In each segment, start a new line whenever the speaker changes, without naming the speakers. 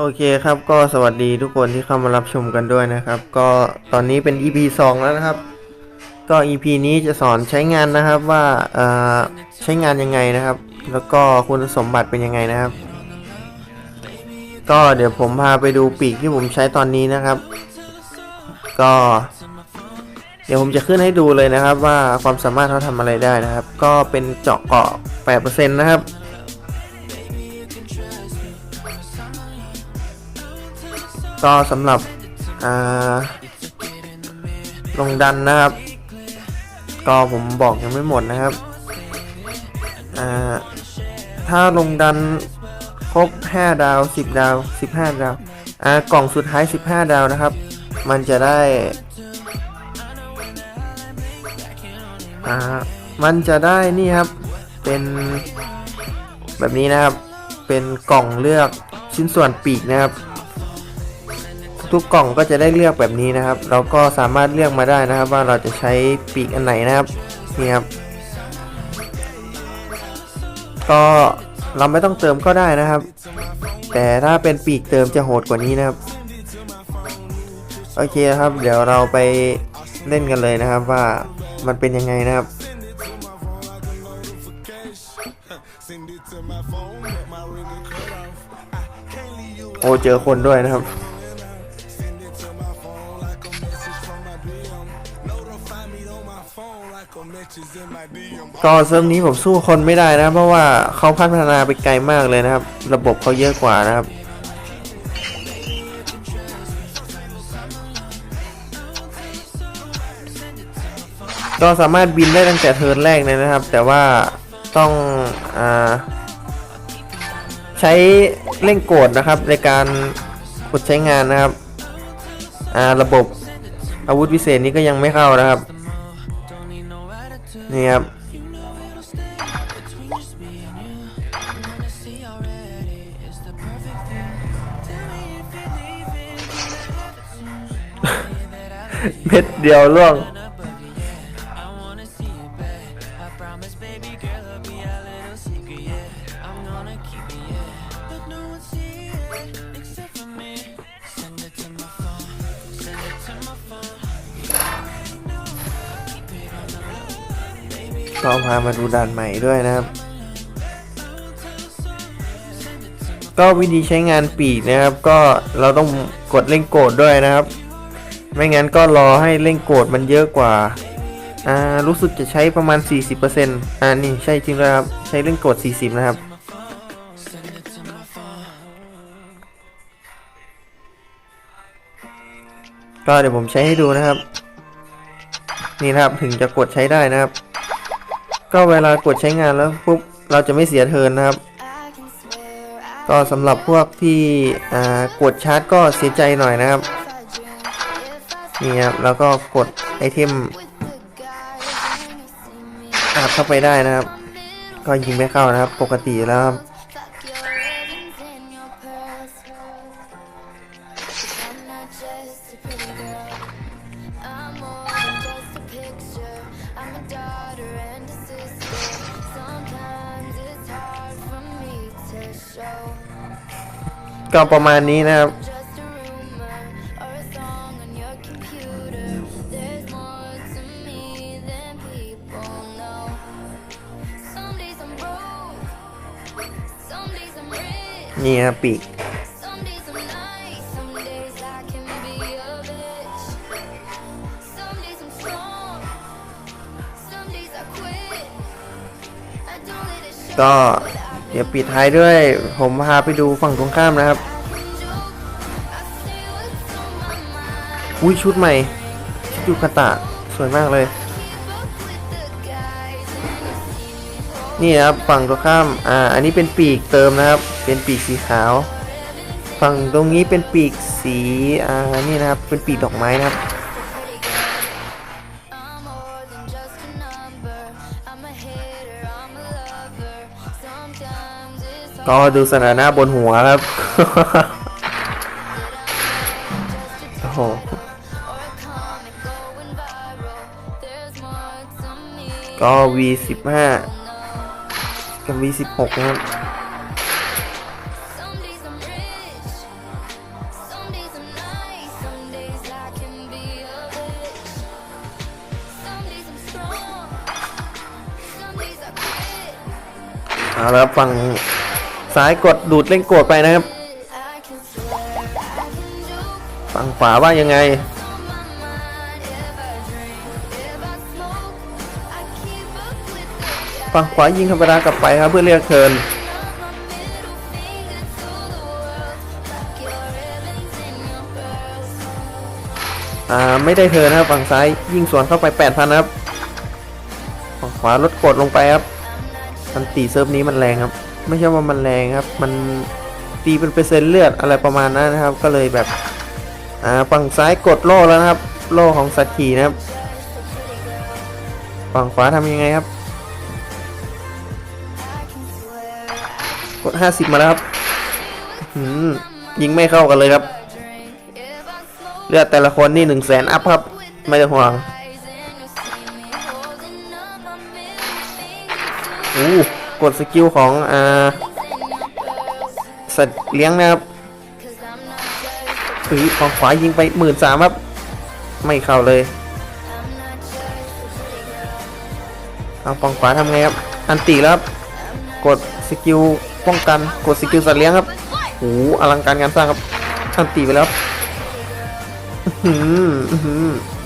โอเคครับก็สวัสดีทุกคนที่เข้ามารับชมกันด้วยนะครับ ก็ตอนนี้เป็น EP 2 แล้วนะครับ ก็ EP นี้จะสอนใช้งานนะครับว่าใช้งานยังไงนะครับ แล้วก็คุณสมบัติเป็นยังไงนะครับ ก็เดี๋ยวผมพาไปดูปีกที่ผมใช้ตอนนี้นะครับ ก็ เดี๋ยวผมจะขึ้นให้ดูเลยนะครับว่าความสามารถเขาทำอะไรได้นะครับ ก็เป็นเจาะเกาะ8%นะครับ ก็สำหรับลงดันนะครับ ก็ผมบอกยังไม่หมดนะครับ ถ้าลงดันครบ 5 ดาว 10 ดาว 15 ดาวอ่ากล่องสุดท้าย 15 ดาวนะครับ มันจะได้มันจะได้นี่ครับ เป็นแบบนี้นะครับ เป็นกล่องเลือกชิ้นส่วนปีกนะครับ ทุกกล่องก็จะได้เลือกแบบนี้นะครับ เราก็สามารถเลือกมาได้นะครับ ว่าเราจะใช้ปีกอันไหนนะครับนี่ครับ ก็เราไม่ต้องเติมก็ได้นะครับ แต่ถ้าเป็นปีกเติมจะโหดกว่านี้นะครับ โอเคครับ เดี๋ยวเราไปเล่นกันเลยนะครับว่ามันเป็นยังไงนะครับโอ้เจอคนด้วยนะครับ ก็เซิร์ฟนี้ผมสู้คนไม่ได้นะ เพราะว่าเขาพัฒนาไปไกลมากเลยนะครับ ระบบเขาเยอะกว่านะครับก็สามารถบินได้ตั้งแต่เทิร์นแรกเลยนะครับ แต่ว่าต้องอใช้เร่งโกดนะครับ ในการกดใช้งานนะครับ ระบบอาวุธพิเศษนี้ก็ยังไม่เข้านะครับ นี่ครับเม็ดเดียวล่วง พามาดูด่านใหม่ด้วยนะครับ ก็วิธีใช้งานปีกนะครับ ก็เราต้องกดเร่งโกดด้วยนะครับ ไม่งั้นก็รอให้เร่งโกดมันเยอะกว่าอ่ารู้สึกจะใช้ประมาณ 40%อ่านี่ใช่จริงแล้วครับ ใช้เร่งโกด 40 นะครับก็เดี๋ยวผมใช้ให้ดูนะครับ นี่นะครับถึงจะกดใช้ได้นะครับ ก็เวลากดใช้งานแล้วปุ๊บเราจะไม่เสียเทินนะครับ ก็สำหรับพวกที่กดชาร์จก็เสียใจหน่อยนะครับนี่ครับแล้วก็กดไอเทมอัดเข้าไปได้นะครับ ก็ยิงไม่เข้านะครับ ปกติแล้วครับ็ประมาณนี้นะครับ นี่ฮะปีกก็ ดี๋ยวปิดท้ายด้วย ผมพาไปดูฝั่งตรงข้ามนะครับ อุ้ยชุดใหม่ ชุดยูคาตะสวยมากเลย นี่นะครับฝั่งตรงข้าม อ่า อันนี้เป็นปีกเติมนะครับ เป็นปีกสีขาว ฝั่งตรงนี้เป็นปีกสี อ่า นี่นะครับ เป็นปีกดอกไม้นะครับ ก็ดูสนาน้าบนหัวครับ โอ้โหก็ V15 กับ V16 นะครับเอาละฝั่ง ซ้ายกดดูดเล่นโกรธไปนะครับ ฝั่งขวาว่ายังไง ฝั่งขวายิงธรรมดากลับไปครับเพื่อเรียกเทินอ่าไม่ได้เทินะครับฝั่งซ้ายยิงสวนเข้าไป8,000นะครับฝั่งขวาลดกดลงไปครับมันตีเซิร์ฟนี้มันแรงครับ ไม่ใช่ว่ามันแรงครับ มันตีเป็นเปอร์เซ็นต์เลือดอะไรประมาณนั้นนะครับ ก็เลยแบบอ่าฝั่งซ้ายกดโล่แล้วนะครับ โล่ของสัตขีนะครับ ฝั่งขวาทำยังไงครับ กด 50 มาแล้วครับยิงไม่เข้ากันเลยครับ เลือดแต่ละคนนี่หนึ่งแสนอัพครับ ไม่ต้องห่วงอู้ กดสกิลของอ่าสัตว์เลี้ยงนะครับถือของขวายิงไปหมื่นสามครับ ไม่เข้าเลยทางฝั่งขวาทำไงครับ อันตีแล้วครับ กดสกิลป้องกันกดสกิลสัตว์เลี้ยงครับโอ้โหอลังการงานสร้างครับอันตีไปแล้วครับ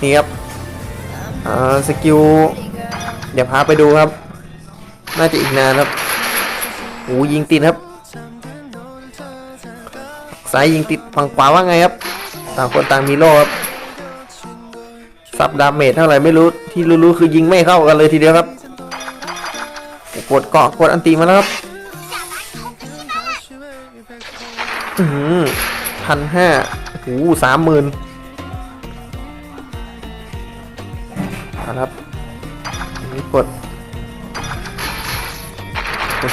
นี่ครับอ่าสกิล เดี๋ยวพาไปดูครับ น่าจะอีกนานครับโอ้ยิงติดครับซ้ายยิงติดฝั่งขวาว่าไงครับ ต่างคนต่างมีโล่ครับซับดาเมจเท่าไหร่ไม่รู้ที่รู้ๆคือยิงไม่เข้ากันเลยทีเดียวครับกดเกาะกดอันตีมาแล้วครับอืมพันห้าโอ้สามหมื่น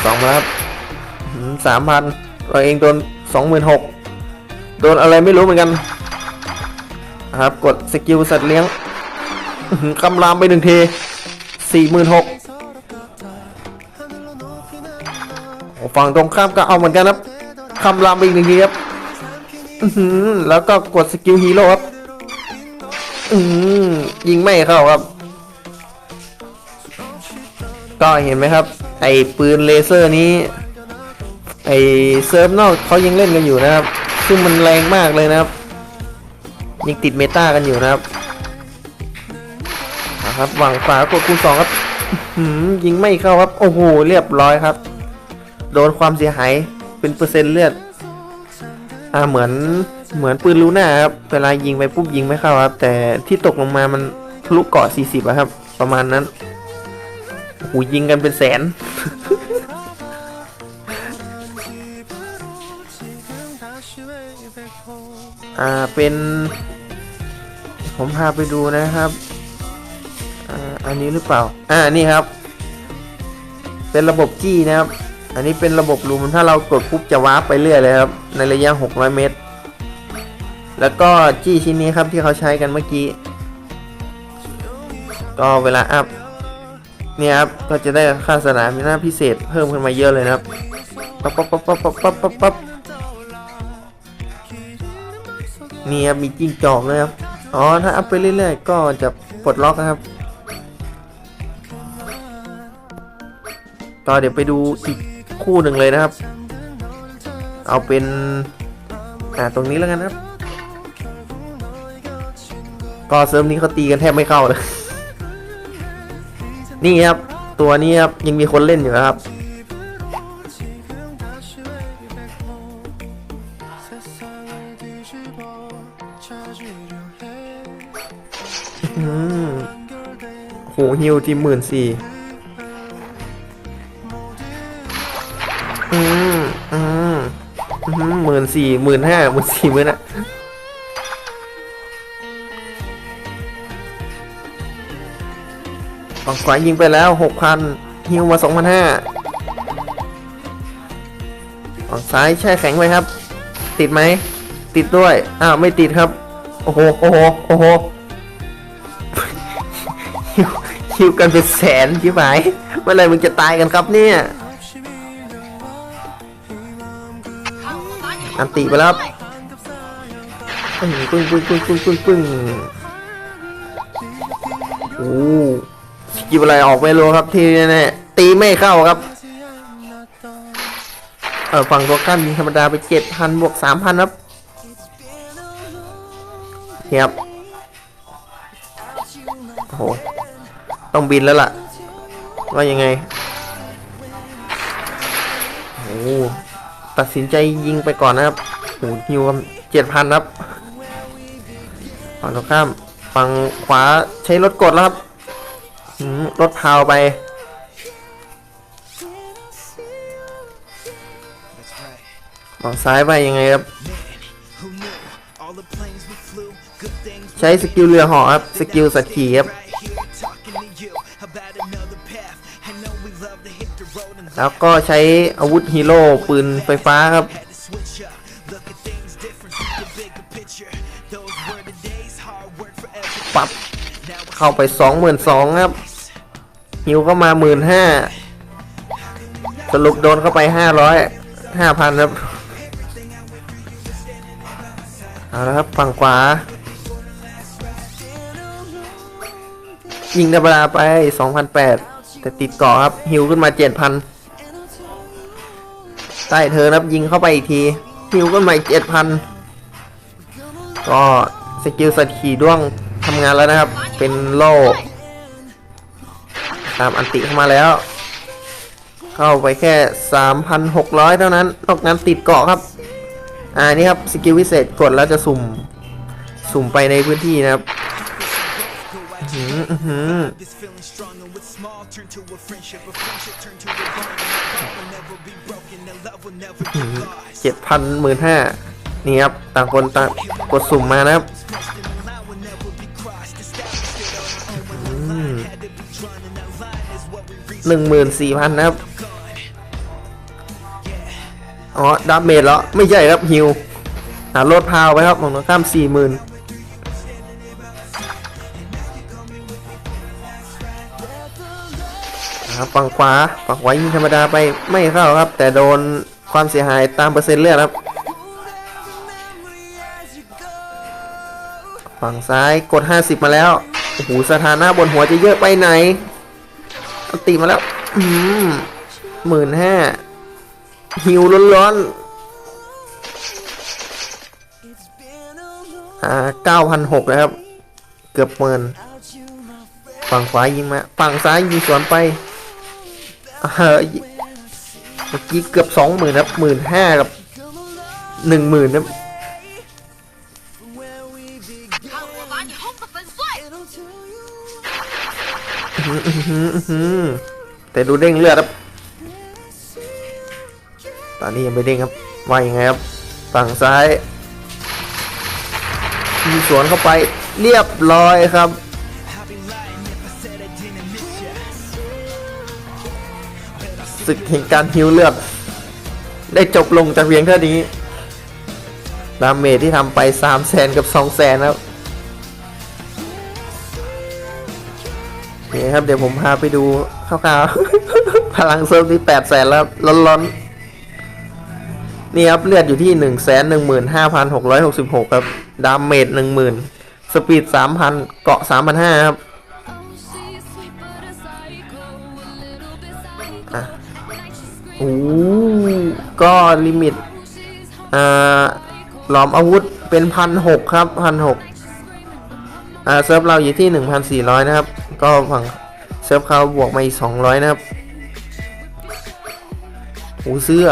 สองครับสามพันเราเองโดนสองหมื่นหกโดนอะไรไม่รู้เหมือนกันครับกดสกิลสัตว์เลี้ยงคำรามไปหนึ่งเทสี่หมื่นหกฝั่งตรงข้ามก็เอาเหมือนกันครับคำรามไปอีกหนึ่งทีครับแล้วก็กดสกิลฮีโร่ครับยิงไม่เข้าครับ ก็เห็นไหมครับ ไอ้ปืนเลเซอร์นี้ ไอ้เซิร์ฟนอกเขายังเล่นกันอยู่นะครับ ซึ่งมันแรงมากเลยนะครับยังติดเมตากันอยู่นะครับนะครับหวังขวากดคูณสองครับยิงไม่เข้าครับ โอ้โห เรียบร้อยครับ โดนความเสียหายเป็นเปอร์เซ็นต์เลือด อ่า เหมือน เหมือนปืนลูน่าครับ เวลายิงไปปุ๊บยิงไม่เข้าครับ แต่ที่ตกลงมามันทะลุเกาะ40อะครับ ประมาณนั้น โอ้ยิงกันเป็นแสน อ่า เป็น ผมพาไปดูนะครับ อ่า อันนี้หรือเปล่า อ่า นี่ครับ เป็นระบบจี้นะครับ อันนี้เป็นระบบรูมถ้าเรากดปุ๊บจะวาร์ปไปเรื่อยเลยครับ ในระยะ 600 เมตร แล้วก็จี้ชิ้นนี้ครับที่เขาใช้กันเมื่อกี้ ก็เวลาอัพ เนี่ยครับก็จะได้ค่าสนามหน้าพิเศษเพิ่มขึ้นมาเยอะเลยนะครับปั๊บปั๊บปั๊บปั๊บปั๊บปั๊บปั๊บนี่ครับมีจิ้งจอกเลยครับอ๋อถ้าอัพไปเรื่อยๆก็จะปลดล็อกนะครับก็เดี๋ยวไปดูอีกคู่หนึ่งเลยนะครับ เอาเป็นอ่าตรงนี้แล้วกันครับก็เซิร์ฟนี้เขาตีกันแทบไม่เข้าเลย นี่ครับ ตัวนี้ครับยังมีคนเล่นอยู่นะครับ อืมโหฮิวที่หมื่นสี่อืมอืมหมื่นสี่หมื่นห้าหมื่นสี่หมื่นอะ ฝั่งขวายิงไปแล้วหกพันฮิวมาสองพันห้าฝั่งซ้ายแช่แข็งไว้ครับ ติดไหม ติดด้วย อ้าว ไม่ติดครับ โอ้โห โอ้โห โอ้โหคิวคิวกันเป็นแสนชิบหายเมื่อไหรมึงจะตายกันครับเนี่ย อันติไปแล้วครับปึ้งปึ้งปึ้งปึ้งปึ้งปึ้งปึ้งโอ้ สกิลอะไรออกไม่รู้ครับทีแน่ๆตีไม่เข้าครับ เออฝั่งตัวข้ามยิงธรรมดาไปเจ็ดพันบวกสามพันครับเทียบโอ้โหต้องบินแล้วล่ะ ว่ายังไงโอ้ตัดสินใจยิงไปก่อนนะครับโอ้ยิวเจ็ดพันครับฝั่งตรงข้ามฝั่งขวาใช้รถกดแล้วครับ รถพาวไป
ม
องซ้ายไปยังไงครับ ใช้สกิลเรือหอครับ สกิลสัตว์ขี่ครับแล้วก็ใช้อาวุธฮีโร่ปืนไฟฟ้าครับ ปั๊บ เข้าไปสองหมื่นสองครับฮิวก็มาหมื่นห้าสรุปโดนเข้าไปห้าร้อยห้าพันครับเอาละครับฝั่งขวา ยิงธรรมดาไปสองพันแปดแต่ติดเกาะครับ ฮิวขึ้นมาเจ็ดพันใต้เธอครับยิงเข้าไปอีกที ฮิวขึ้นมาอีกเจ็ดพันก็สกิลสัตว์ขี่ด้วง ทำงานแล้วนะครับ เป็นโล่ตามอันติเข้ามาแล้ว เข้าไปแค่ 3,600 เท่านั้น นอกนั้นติดเกาะครับ อ่านี่ครับสกิลวิเศษกดแล้วจะสุ่ม สุ่มไปในพื้นที่นะครับเจ็ดพันหมื่นห้านี่ครับ ต่างคนต่างกดสุ่มมานะครับ หนึ่งหมื่นสี่พันนะครับ อ๋อดับเมจแล้วไม่ใช่ครับฮิวหาโลดพาวไปครับของตรงข้ามสี่หมื่นฝั่งขวาฝั่งขวายิงธรรมดาไปไม่เข้าครับ แต่โดนความเสียหายตามเปอร์เซ็นต์เลือดครับ ฝั่งซ้ายกด 50 มาแล้ว โอ้โหสถานะบนหัวจะเยอะไปไหน ตีมาแล้วอืมหมื่นห้าหิวร้อนๆอ่าเก้าพันหกแล้วครับ เกือบหมื่นฝั่งขวายิงมาฝั่งซ้ายยิงสวนไปเฮ้ยเมื่อกี้เกือบสองหมื่นครับหมื่นห้ากับหนึ่งหมื่นครับ อืมแต่ดูเด้งเลือดครับตอนนี้ยังไม่เด้งครับว่ายังไงครับฝั่งซ้ายมีสวนเข้าไปเรียบร้อยครับ
I'd be lying if I said I didn't miss ya.
ศึกแห่งการฮิวเลือดได้จบลงแต่เพียงเท่านี้ดาเมจที่ทำไป3 0 0แสนกับ2 0 0แสนแล้ว ครับ เดี๋ยวผมพาไปดูคร่าวๆพลังเซิร์ฟที่8 0 0แสนแล้วร้อนๆนี่ครับเลือดอยู่ที่1 1 5 6 6 6ครับ ดาเมจ10,000สปีด3,000เกาะ3,500ครับอะโอ้ก็ลิมิตอ่าหลอมอาวุธเป็นพันหกครับพันหกอ่าเซิร์ฟเราอยู่ที่หนึ่งพันสี่ร้อยนะครับ ก็ฝั่งเซิร์ฟเขาบวกมาอีกสองร้อยนะครับโอ้เสื้อ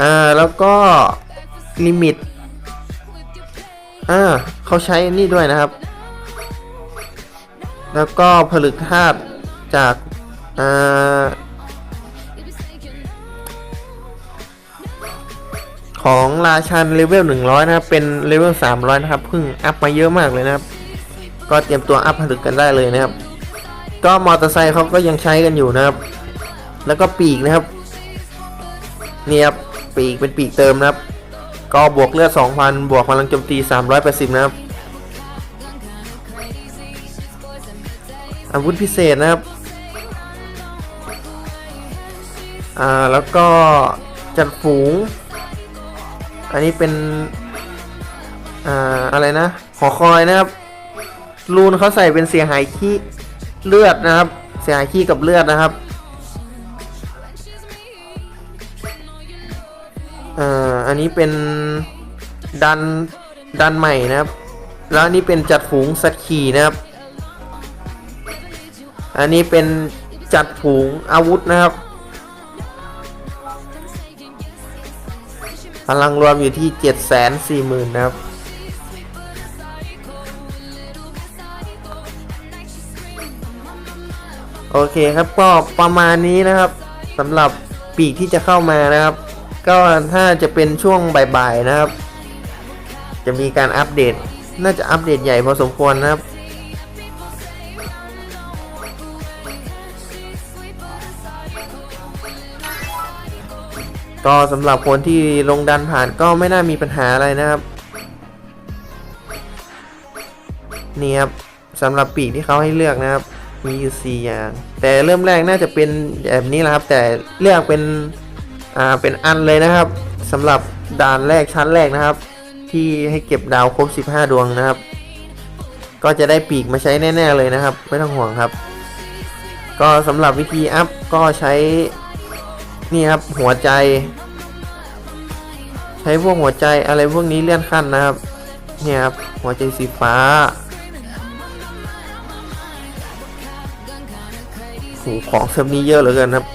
อ่า แล้วก็ลิมิต อ่าเขาใช้นี่ด้วยนะครับ แล้วก็ผลึกธาตุจาก อ่า ของราชันเลเวล100 นะครับ เป็นเลเวล300 นะครับ เพิ่งอัพมาเยอะมากเลยนะครับ ก็เตรียมตัวอัพผลึกกันได้เลยนะครับ ก็มอเตอร์ไซค์เขาก็ยังใช้กันอยู่นะครับ แล้วก็ปีกนะครับนี่ครับปีกเป็นปีกเติมนะครับ ก็บวกเลือด 2,000 บวกพลังโจมตี 380 นะครับ อาวุธพิเศษนะครับ อ่า แล้วก็จัดฝูง อันนี้เป็น อ่า อะไรนะหอคอยนะครับ ลูนเขาใส่เป็นเสียหายขี้เลือดนะครับ เสียหายขี้กับเลือดนะครับอ่าอันนี้เป็นดันดันใหม่นะครับ แล้วนี่เป็นจัดฝูงสักขีนะครับ อันนี้เป็นจัดฝูงอาวุธนะครับ พลังรวมอยู่ที่ 740,000 นะครับ โอเคครับก็ประมาณนี้นะครับสำหรับปีกที่จะเข้ามานะครับ ก็ถ้าจะเป็นช่วงบ่ายๆนะครับ จะมีการอัปเดต น่าจะอัปเดตใหญ่พอสมควรนะครับก็สำหรับคนที่ลงดันผ่านก็ไม่น่ามีปัญหาอะไรนะครับ นี่ครับสำหรับปีกที่เขาให้เลือกนะครับ มีอยู่ 4 อย่าง แต่เริ่มแรกน่าจะเป็นแบบนี้แหละครับ แต่เลือกเป็นอ่าเป็นอันเลยนะครับสำหรับด่านแรกชั้นแรกนะครับ ที่ให้เก็บดาวครบ 15 ดวงนะครับ ก็จะได้ปีกมาใช้แน่ ๆเลยนะครับ ไม่ต้องห่วงครับ ก็สำหรับวิธีอัพก็ใช้นี่ครับหัวใจ ใช้พวกหัวใจอะไรพวกนี้เลื่อนขั้นนะครับ เนี่ยครับหัวใจสีฟ้า ของเซิร์ฟนี้เยอะเหลือเกินครับ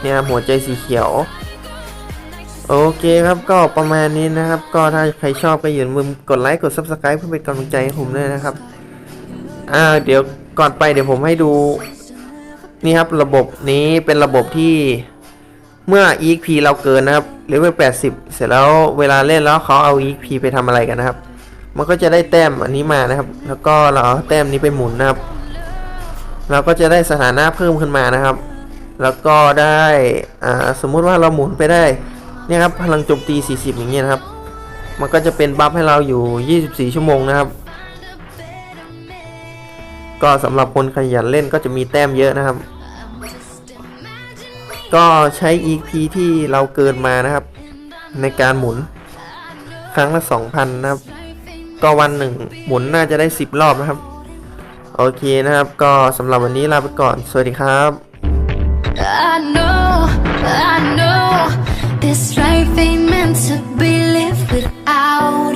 เนี่ยหัวใจสีเขียว โอเคครับก็ประมาณนี้นะครับ ก็ถ้าใครชอบก็อย่าลืมกดไลค์กด Subscribe เพื่อเป็นกำลังใจให้ผมด้วยนะครับ อ่าเดี๋ยวก่อนไปเดี๋ยวผมให้ดูนี่ครับระบบนี้เป็นระบบที่เมื่อ EXP เราเกินนะครับเลเวล80 เสร็จแล้วเวลาเล่นแล้วเขาเอา EXP ไปทำอะไรกันนะครับ มันก็จะได้แต้มอันนี้มานะครับ แล้วก็เราเอาแต้มนี้ไปหมุนนะครับ เราก็จะได้สถานะเพิ่มขึ้นมานะครับ แล้วก็ได้อ่าสมมุติว่าเราหมุนไปได้เนี่ยครับพลังโจมตี 40 อย่างเงี้ยนะครับ มันก็จะเป็นบัฟให้เราอยู่ 24 ชั่วโมงนะครับ ก็สำหรับคนขยันเล่นก็จะมีแต้มเยอะนะครับ ก็ใช้ EP ที่เราเกินมานะครับ ในการหมุนครั้งละ 2,000 นะครับ ก็วันหนึ่งหมุนน่าจะได้ 10 รอบนะครับ โอเคนะครับ ก็สำหรับวันนี้ลาไปก่อน สวัสดีครับ
I know, I know, this life ain't meant to be lived without